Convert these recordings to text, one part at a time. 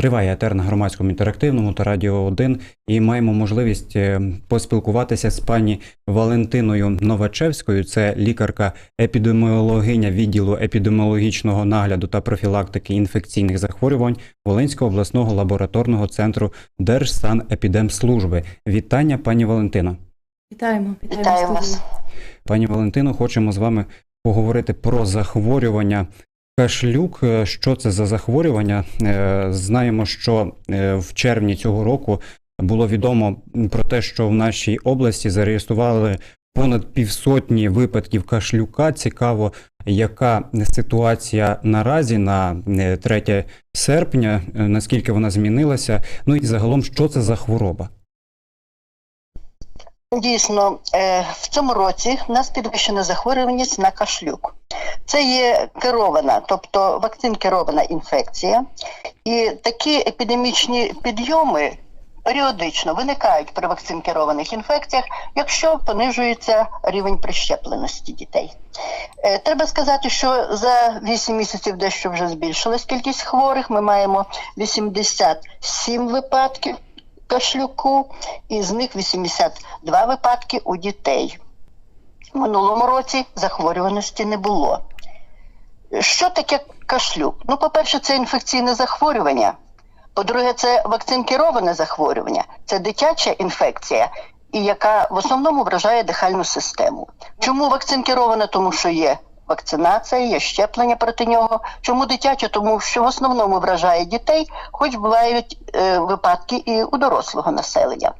Триває етер на громадському інтерактивному та радіо 1 і маємо можливість е, поспілкуватися з пані Валентиною Новачевською. Це лікарка епідеміологиня відділу епідеміологічного нагляду та профілактики інфекційних захворювань Волинського обласного лабораторного центру Держсанепідемслужби. Вітання, пані Валентино. Вітаємо, вітаємо, Вітаю вас. Пані Валентино, хочемо з вами поговорити про захворювання. Кашлюк, Е, що це за захворювання? Е, Знаємо, що е, в червні цього року було відомо про те, що в нашій області зареєстрували понад півсотні випадків кашлюка. Цікаво, яка ситуація наразі на е, 3 серпня, наскільки вона змінилася. Ну і загалом, що це за хвороба? Дійсно, е, в цьому році в нас підвищена захворюваність на кашлюк. Це є керована, тобто вакцин керована інфекція, і такі епідемічні підйоми періодично виникають при вакцин керованих інфекціях, якщо понижується рівень прищепленості дітей. Е, Треба сказати, що за 8 місяців дещо вже збільшилась кількість хворих. Ми маємо 87 випадків кашлюку, і з них 82 випадки у дітей. В минулому році захворюваності не було. Що таке кашлюк? Ну, по-перше, це інфекційне захворювання. По-друге, це вакцинкероване захворювання, це дитяча інфекція, і яка в основному вражає дихальну систему. Чому вакцинкерована? Тому що є вакцинація, є щеплення проти нього. Чому дитяча? Тому що в основному вражає дітей, хоч бувають е, випадки і у дорослого населення.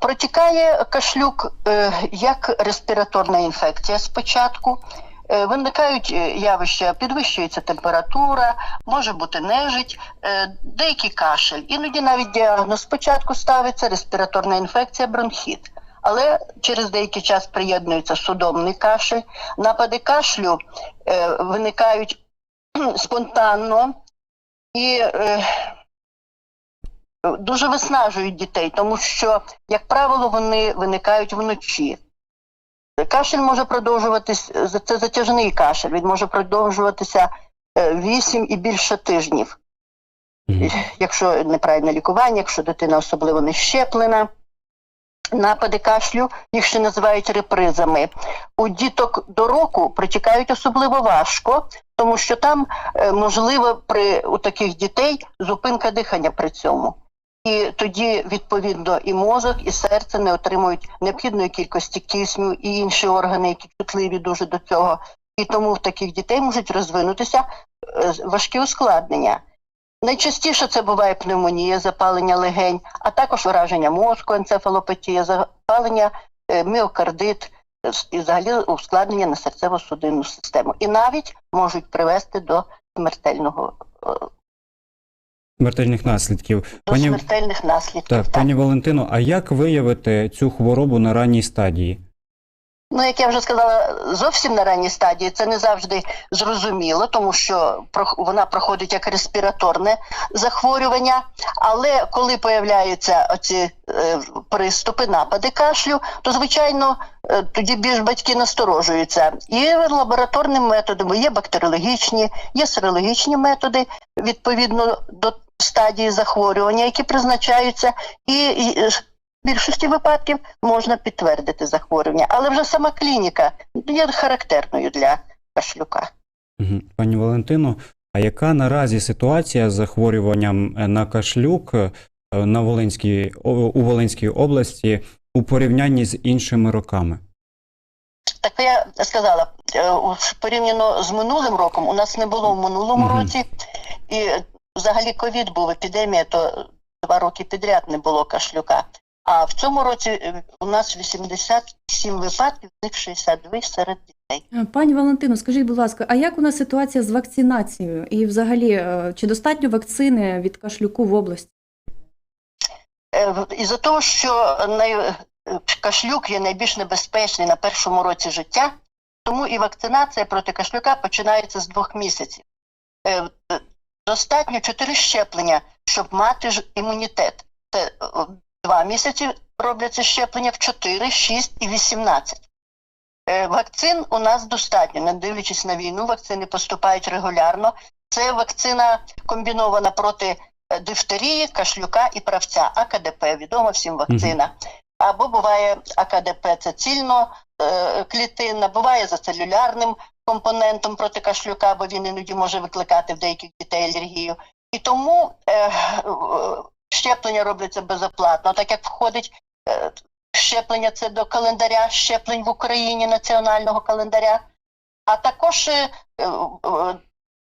Протікає кашлюк е, як респіраторна інфекція спочатку. Е, Виникають е, явища, підвищується температура, може бути нежить, е, деякий кашель. Іноді навіть діагноз спочатку ставиться респіраторна інфекція, бронхіт. Але через деякий час приєднується судомний кашель. Напади кашлю е, виникають спонтанно і е, дуже виснажують дітей, тому що, як правило, вони виникають вночі. Кашель може продовжуватися, це затяжний кашель, він може продовжуватися 8 і більше тижнів, Мгм. якщо неправильне лікування, якщо дитина особливо не щеплена. Напади кашлю, їх ще називають репризами. У діток до року протікають особливо важко, тому що там е, можливо при у таких дітей зупинка дихання при цьому. І тоді, відповідно, і мозок, і серце не отримують необхідної кількості кисню, і інші органи, які чутливі дуже до цього. І тому в таких дітей можуть розвинутися е, важкі ускладнення. Найчастіше це буває пневмонія, запалення легень, а також враження мозку, енцефалопатія, запалення е, міокардит е, і взагалі ускладнення на серцево-судинну систему. І навіть можуть привести до смертельного е, Смертельних наслідків. до Пані, смертельних наслідків. так, пані Валентино, а як виявити цю хворобу на ранній стадії? Ну, як я вже сказала, зовсім на ранній стадії це не завжди зрозуміло, тому що вона проходить як респіраторне захворювання. Але коли появляються оці е, приступи, напади кашлю, то звичайно е, тоді більш батьки насторожуються. І лабораторним методом є бактеріологічні, є серологічні методи відповідно до стадії захворювання, які призначаються, і, і більшості випадків можна підтвердити захворювання, але вже сама клініка є характерною для кашлюка. Пані Валентино, а яка наразі ситуація з захворюванням е, на кашлюк е, на Волинській, у Волинській області у порівнянні з іншими роками? Так я сказала, е, порівняно з минулим роком, у нас не було в минулому Мгм. році, і взагалі ковід був епідемія, то два роки підряд не було кашлюка. А в цьому році е, у нас 87 випадків, з них 62 серед дітей. Е, Пані Валентино, скажіть, будь ласка, а як у нас ситуація з вакцинацією? І взагалі, е, чи достатньо вакцини від кашлюку в області? Е, Із-за того, що кашлюк є найбільш небезпечний на першому році життя, тому і вакцинація проти кашлюка починається з двох місяців. Достатньо чотири щеплення, щоб мати ж імунітет. Це два місяці робляться щеплення в 4, 6 і 18. Е, Вакцин у нас достатньо, не дивлячись на війну, вакцини поступають регулярно. Це вакцина комбінована проти е, дифтерії, кашлюка і правця, АКДП, відома всім вакцина. Або буває АКДП це цільно е, клітинна, буває за целюлярним компонентом проти кашлюка, бо він іноді може викликати в деяких дітей алергію. І тому е, щеплення робляться безоплатно, так як входить е, щеплення це до календаря щеплень в Україні, національного календаря, а також е, е,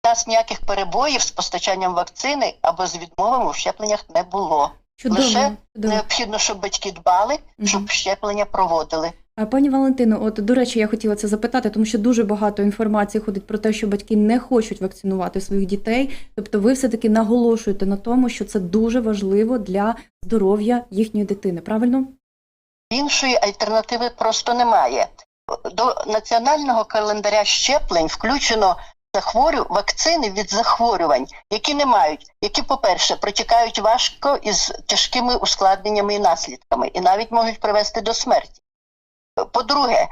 нас ніяких перебоїв з постачанням вакцини або з відмовами в щепленнях не було. Чудово. Лише чудово. Необхідно, щоб батьки дбали, щоб щоб щеплення проводили. А пані Валентино, от до речі, я хотіла це запитати, тому що дуже багато інформації ходить про те, що батьки не хочуть вакцинувати своїх дітей. Тобто, ви все таки наголошуєте на тому, що це дуже важливо для здоров'я їхньої дитини. Правильно? Іншої альтернативи просто немає. До національного календаря щеплень включено захворю вакцини від захворювань, які не мають, які, по-перше, протікають важко із тяжкими ускладненнями і наслідками, і навіть можуть привести до смерті. По-друге,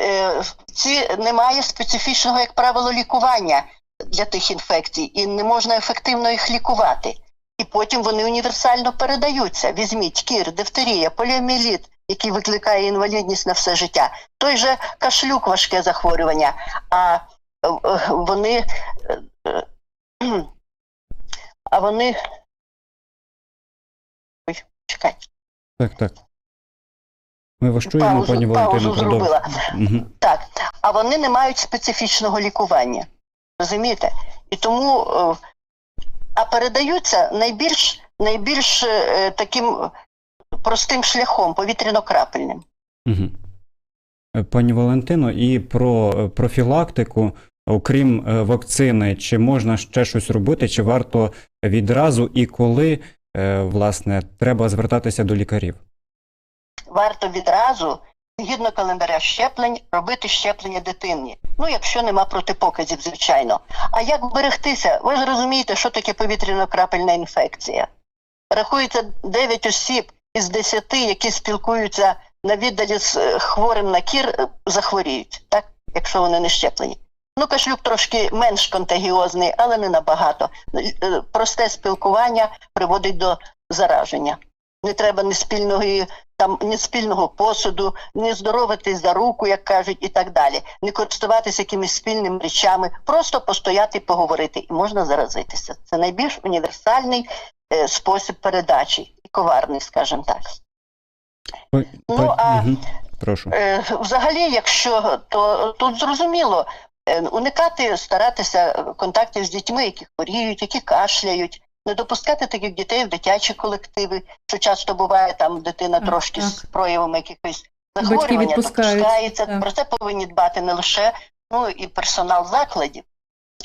е, ці немає специфічного, як правило, лікування для тих інфекцій, і не можна ефективно їх лікувати. І потім вони універсально передаються. Візьміть кір, дифтерія, поліоміеліт, який викликає інвалідність на все життя. Той же кашлюк важке захворювання. А е, вони. е, А вони. Ой, чекай. Так, так. Ми вас чуємо, Паузу- пані паузу зробила. Угу. Так, а вони не мають специфічного лікування. Розумієте? І тому е, а передаються найбільш, найбільш е, таким простим шляхом, повітряно-крапельним. Угу. Пані Валентино, і про профілактику, окрім вакцини, чи можна ще щось робити, чи варто відразу і коли, власне, треба звертатися до лікарів? Варто відразу, згідно календаря щеплень, робити щеплення дитині. Ну, якщо нема протипоказів, звичайно. А як вберегтися? Ви ж розумієте, що таке повітряно-крапельна інфекція. Рахується 9 осіб із 10, які спілкуються на віддалі з е, хворим на кір, е, захворіють, так? якщо вони не щеплені. Ну, кашлюк трошки менш контагіозний, але не набагато. Е, Просте спілкування приводить до зараження. Не треба ні спільного там ні спільного посуду, ні здоровитись за руку, як кажуть, і так далі, не користуватися якимись спільними речами, просто постояти і поговорити, і можна заразитися. Це найбільш універсальний е, спосіб передачі і коварний, скажімо так. Ой, Ну, па- а- Мгм. Прошу. Е, взагалі, якщо то тут зрозуміло, е, уникати, старатися контактів з дітьми, які хворіють, які кашляють. Не допускати таких дітей в дитячі колективи, що часто буває там дитина Так, трошки так. з проявами якихось захворювання допускається. так. Про це повинні дбати не лише ну і персонал закладів.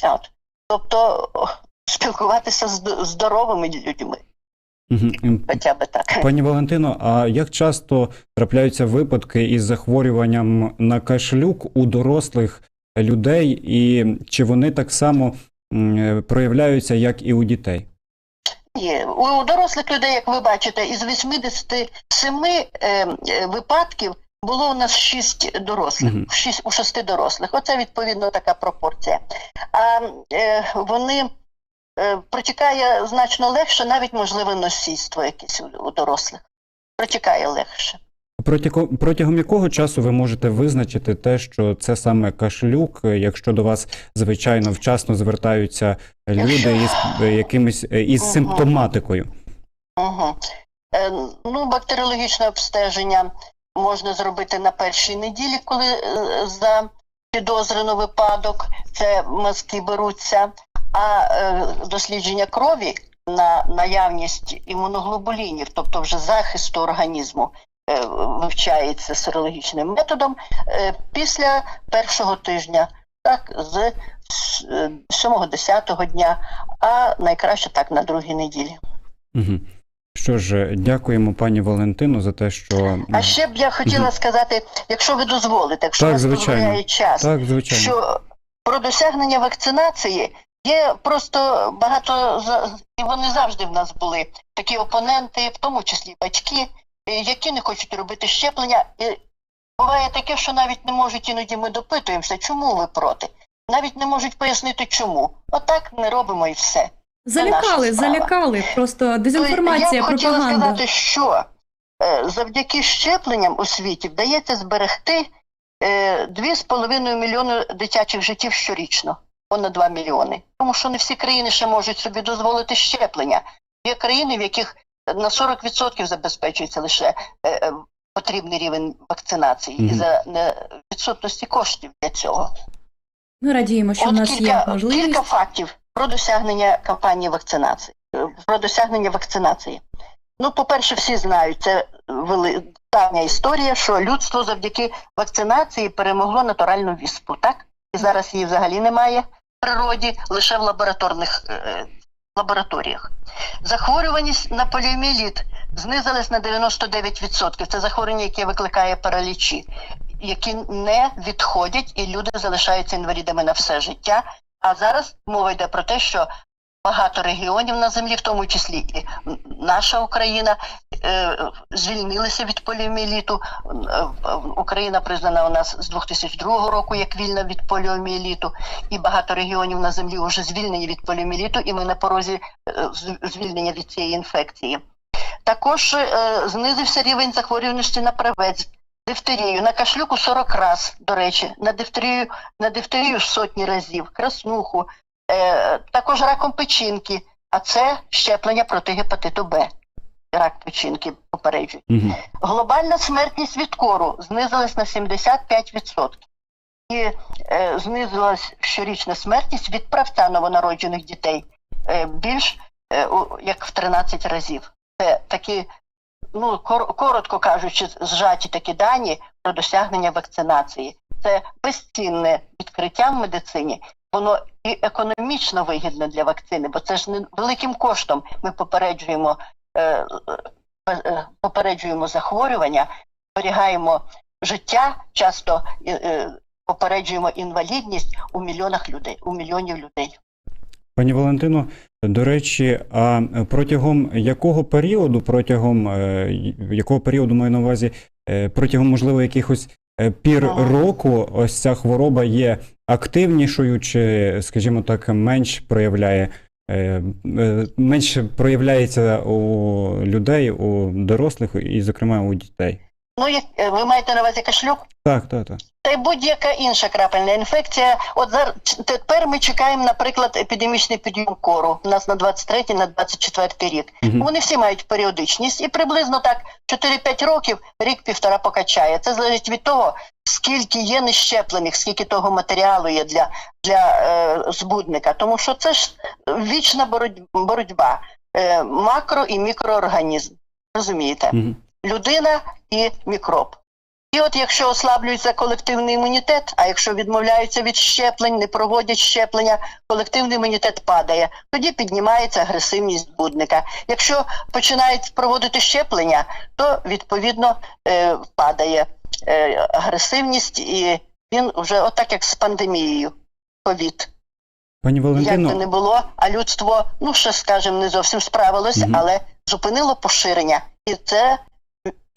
От. Тобто спілкуватися з здоровими людьми. Хоча б так. Пані Валентино, а як часто трапляються випадки із захворюванням на кашлюк у дорослих людей, і чи вони так само проявляються, як і у дітей? У дорослих людей, як ви бачите, із 87 е, е, випадків було у нас 6 дорослих, Мгм. 6, у 6 дорослих. Оце відповідно така пропорція. А е, вони е, протікає значно легше, навіть можливе носійство якесь у, у дорослих. Протікає легше. Протягом якого часу ви можете визначити те, що це саме кашлюк, якщо до вас звичайно вчасно звертаються люди із якимись із симптоматикою? Угу. Е, ну, бактеріологічне обстеження можна зробити на першій неділі, коли е, за підозрено випадок це мазки беруться, а е, дослідження крові на наявність імуноглобулінів, тобто вже захисту організму, вивчається серологічним методом е, після першого тижня, так, з 7-10 дня, а найкраще так на другій неділі. Угу. Що ж, е, дякуємо пані Валентину за те, що А ще б я хотіла сказати, якщо ви дозволите, якщо Так, звичайно. час, так, звичайно. що про досягнення вакцинації є просто багато і вони завжди в нас були такі опоненти, в тому числі батьки, е, які не хочуть робити щеплення. І буває таке, що навіть не можуть іноді ми допитуємося, чому ви проти. Навіть не можуть пояснити, чому. Отак не робимо і все. Залякали, залякали. Просто дезінформація, То я хотіла сказати, що е, завдяки щепленням у світі вдається зберегти е, 2,5 мільйони дитячих життів щорічно, понад 2 мільйони. Тому що не всі країни ще можуть собі дозволити щеплення. Є країни, в яких на 40% забезпечується лише е, е, потрібний рівень вакцинації Мгм. і за відсутності коштів для цього. Ми радіємо, що в От нас кілька, є можливість. кілька фактів про досягнення кампанії вакцинації. е, Про досягнення вакцинації. Ну, по-перше, всі знають, це вели... давня історія, що людство завдяки вакцинації перемогло натуральну віспу, так? І зараз її взагалі немає в природі, лише в лабораторних е, лабораторіях. Захворюваність на поліоміеліт знизилась на 99%. Це захворювання, яке викликає паралічі, які не відходять, і люди залишаються інвалідами на все життя. А зараз мова йде про те, що багато регіонів на землі, в тому числі і наша Україна, звільнилися від поліоміеліту. Е, Україна признана у нас з 2002 року як вільна від поліоміеліту, і багато регіонів на землі вже звільнені від поліоміеліту, і ми на порозі е, звільнення від цієї інфекції. Також е, знизився рівень захворюваності на правець, дифтерію, на кашлюку 40 раз, до речі, на дифтерію, на дифтерію сотні разів, краснуху, е, також раком печінки, а це щеплення проти гепатиту Б. Рак печінки попереджують. Мгм. Глобальна смертність від кору знизилась на 75%. І е, знизилась щорічна смертність від правця новонароджених дітей е, більш е, у- як в 13 разів. Це такі, ну кор- коротко кажучи, зжаті такі дані про досягнення вакцинації. Це безцінне відкриття в медицині. Воно і економічно вигідне для вакцини, бо це ж не великим коштом ми попереджуємо, попереджуємо захворювання, зберігаємо життя, часто е, е, попереджуємо інвалідність у мільйонах людей, у мільйонів людей. Пані Валентино, до речі, а протягом якого періоду, протягом е, якого періоду маю на увазі, е, протягом можливо якихось е, пір року ось ця хвороба є активнішою, чи, скажімо так, менш проявляє, е, е, проявляється у людей, у дорослих і, зокрема, у дітей. Ну, як е, ви маєте на увазі кашлюк? Так, так, так. Та й будь-яка інша крапельна інфекція. От зараз тепер ми чекаємо, наприклад, епідемічний підйом кору. У нас на 23 на 24 рік. Мгм. Вони всі мають періодичність, і приблизно так 4-5 років, рік-півтора покачає. Це залежить від того, скільки є нещеплених, скільки того матеріалу є для, для е, збудника. Тому що це ж вічна боротьба, боротьба е, макро і мікроорганізм. Розумієте? Мгм. Людина і мікроб. І от якщо ослаблюється колективний імунітет, а якщо відмовляються від щеплень, не проводять щеплення, колективний імунітет падає. Тоді піднімається агресивність збудника. Якщо починають проводити щеплення, то відповідно е, падає е, агресивність, і він вже отак як з пандемією. Ковід. Пані Як би не було, а людство, ну ще скажімо, не зовсім справилось, Мгм. але зупинило поширення. І це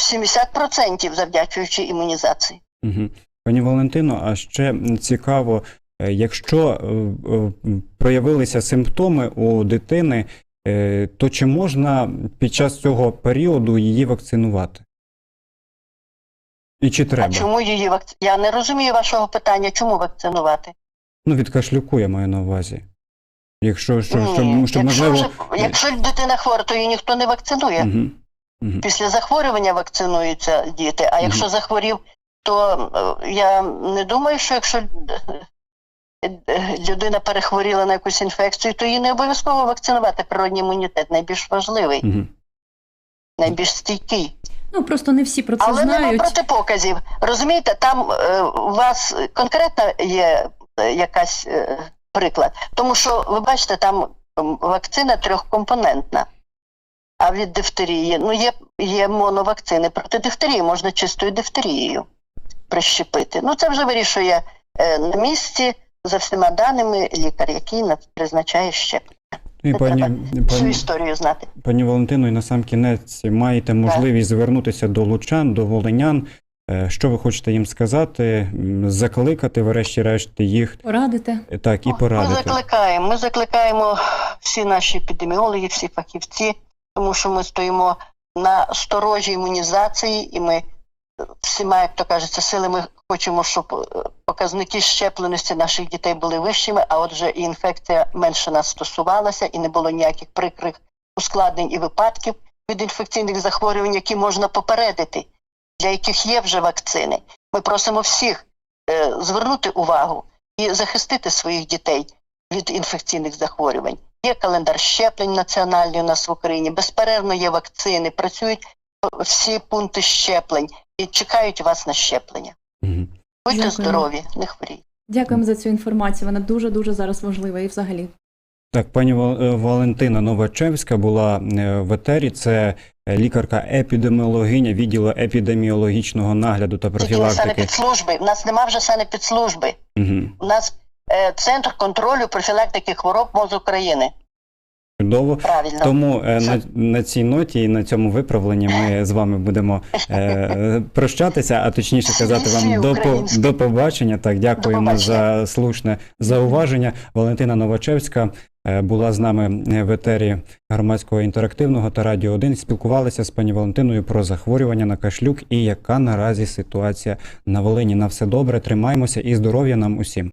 70% завдячуючи імунізації. Мгм. Пані Валентино, а ще цікаво, е, якщо е, е, проявилися симптоми у дитини, то чи можна під час цього періоду її вакцинувати? І чи А чому її вакци... Я не розумію вашого питання, чому вакцинувати? Ну, від кашлюку я маю на увазі. Якщо що, Ні, що, що якщо, можливо. якщо дитина хвора, то її ніхто не вакцинує. Мгм. Мгм. Після захворювання вакцинуються діти. А якщо захворів, то е, я не думаю, що якщо е, людина перехворіла на якусь інфекцію, то її не обов'язково вакцинувати. Природній імунітет найбільш важливий, Мгм. найбільш стійкий. Ну просто не всі про це Але нема знають. протипоказів. Розумієте, там е, у вас конкретно є е, якась е, приклад. Тому що, ви бачите, там вакцина трьохкомпонентна. А від дифтерії, ну є, є моновакцини проти дифтерії, можна чистою дифтерією прищепити. Ну це вже вирішує е, на місці за всіма даними лікар, який на- призначає щеплення. І Не пані, треба Всю пані, історію знати. пані Валентино, і на сам кінець маєте можливість звернутися до лучан, до волинян. Е, Що ви хочете їм сказати, закликати, врешті-решт, їх Порадите. е, так і Ми порадити. закликаємо. Ми закликаємо всі наші епідеміологи, всі фахівці, тому що ми стоїмо на сторожі імунізації, і ми всіма, як то кажеться, силами хочемо, щоб е, показники щепленості наших дітей були вищими, а отже, і інфекція менше нас стосувалася, і не було ніяких прикрих ускладнень і випадків від інфекційних захворювань, які можна попередити, для яких є вже вакцини. Ми просимо всіх е, звернути увагу і захистити своїх дітей від інфекційних захворювань. Є календар щеплень національний у нас в Україні, безперервно є вакцини, працюють всі пункти щеплень і чекають вас на щеплення. Мгм. Будьте Дякую. здорові, не хворійте. Дякуємо за цю інформацію. Вона дуже дуже зараз важлива і взагалі. Так, пані е, Валентина Новачевська була е, в етері. Це лікарка епідеміологиня відділу епідеміологічного нагляду та Тільки не профілактики. санепідслужби. У нас нема вже санепідслужби. Угу. У нас центр контролю профілактики хвороб МОЗ України. Чудово. Правильно. Тому е, на, на цій ноті і на цьому виправленні ми з вами будемо е, прощатися, а точніше казати вам до, по- до побачення. Так, дякуємо побачення. за слушне зауваження. Валентина Новачевська е, була з нами в етері громадського інтерактивного та радіо 1. Спілкувалися з пані Валентиною про захворювання на кашлюк і яка наразі ситуація на Волині. На все добре, тримаємося і здоров'я нам усім.